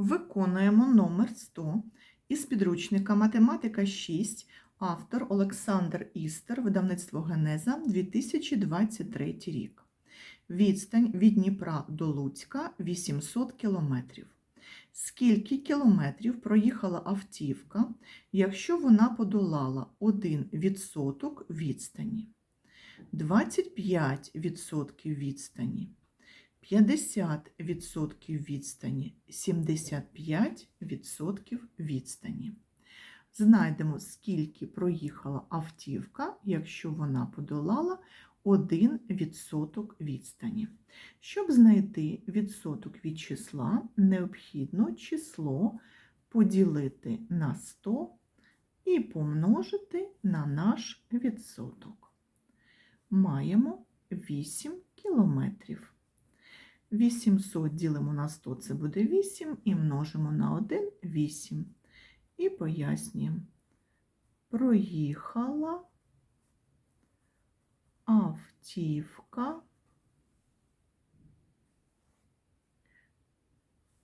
Виконуємо номер 100 із підручника Математика 6, автор Олександр Істер, видавництво Генеза, 2023 рік. Відстань від Дніпра до Луцька 800 кілометрів. Скільки кілометрів проїхала автівка, якщо вона подолала 1% відстані? 25% відстані. 50% відстані, 75% відстані. Знайдемо, скільки проїхала автівка, якщо вона подолала 1% відстані. Щоб знайти відсоток від числа, необхідно число поділити на 100 і помножити на наш відсоток. Маємо 8 кілометрів. 800 ділимо на 100, це буде 8, і множимо на 1 8. І пояснюємо. Проїхала автівка,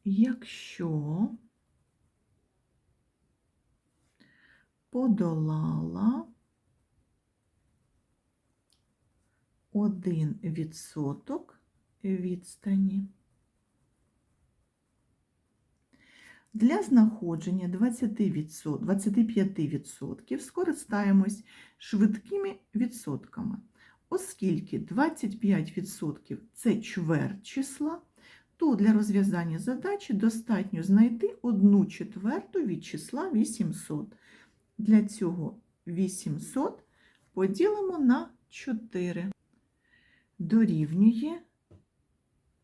якщо подолала 1% відстані. Для знаходження 20%, 25% скористаємось швидкими відсотками. Оскільки 25% це чверть числа, то для розв'язання задачі достатньо знайти 1 четверту від числа 800. Для цього 800 поділимо на 4. Дорівнює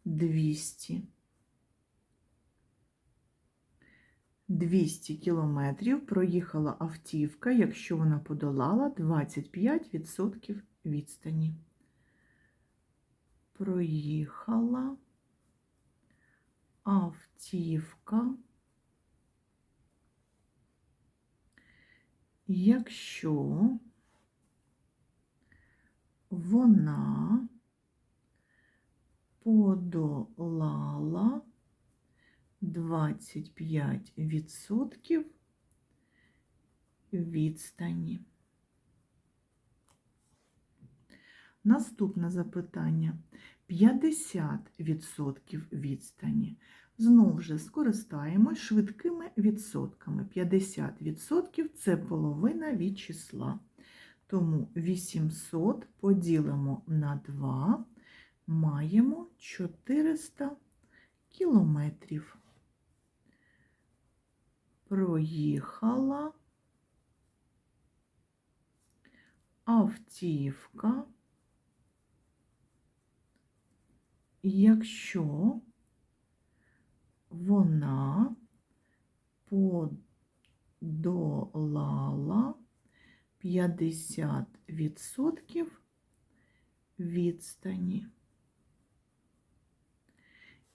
200. 200 кілометрів проїхала автівка, якщо вона подолала 25% відстані. Проїхала автівка, якщо вона подолала 25% відстані. Наступне запитання. 50% відстані. Знову ж скористаємось швидкими відсотками. 50% це половина від числа. Тому 800 поділимо на 2, маємо 400 кілометрів. Проїхала автівка, якщо вона подолала 50% відстані.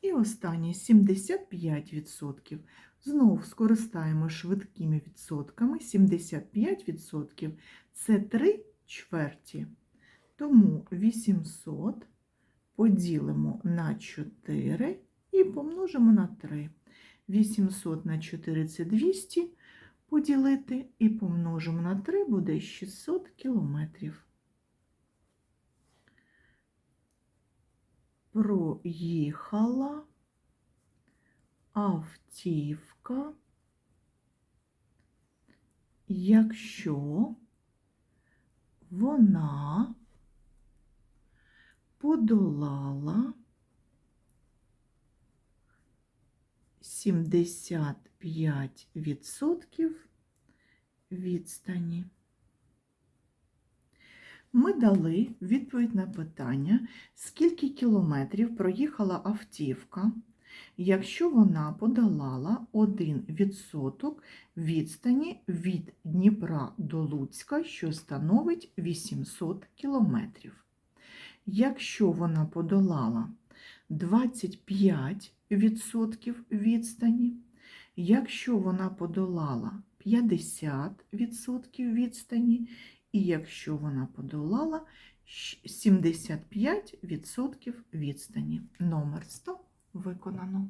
І останнє 75%. Знову скористаємо швидкими відсотками. 75% це 3 чверті. Тому 800 поділимо на 4 і помножимо на 3. 800 на 4 це 200 поділити і помножимо на 3 буде 600 кілометрів. Проїхала автівка, якщо вона подолала 75% відстані. Ми дали відповідь на питання, скільки кілометрів проїхала автівка, якщо вона подолала 1% відстані від Дніпра до Луцька, що становить 800 кілометрів. Якщо вона подолала 25% відстані, якщо вона подолала 50% відстані, і якщо вона подолала 75% відстані. Номер 100 виконано.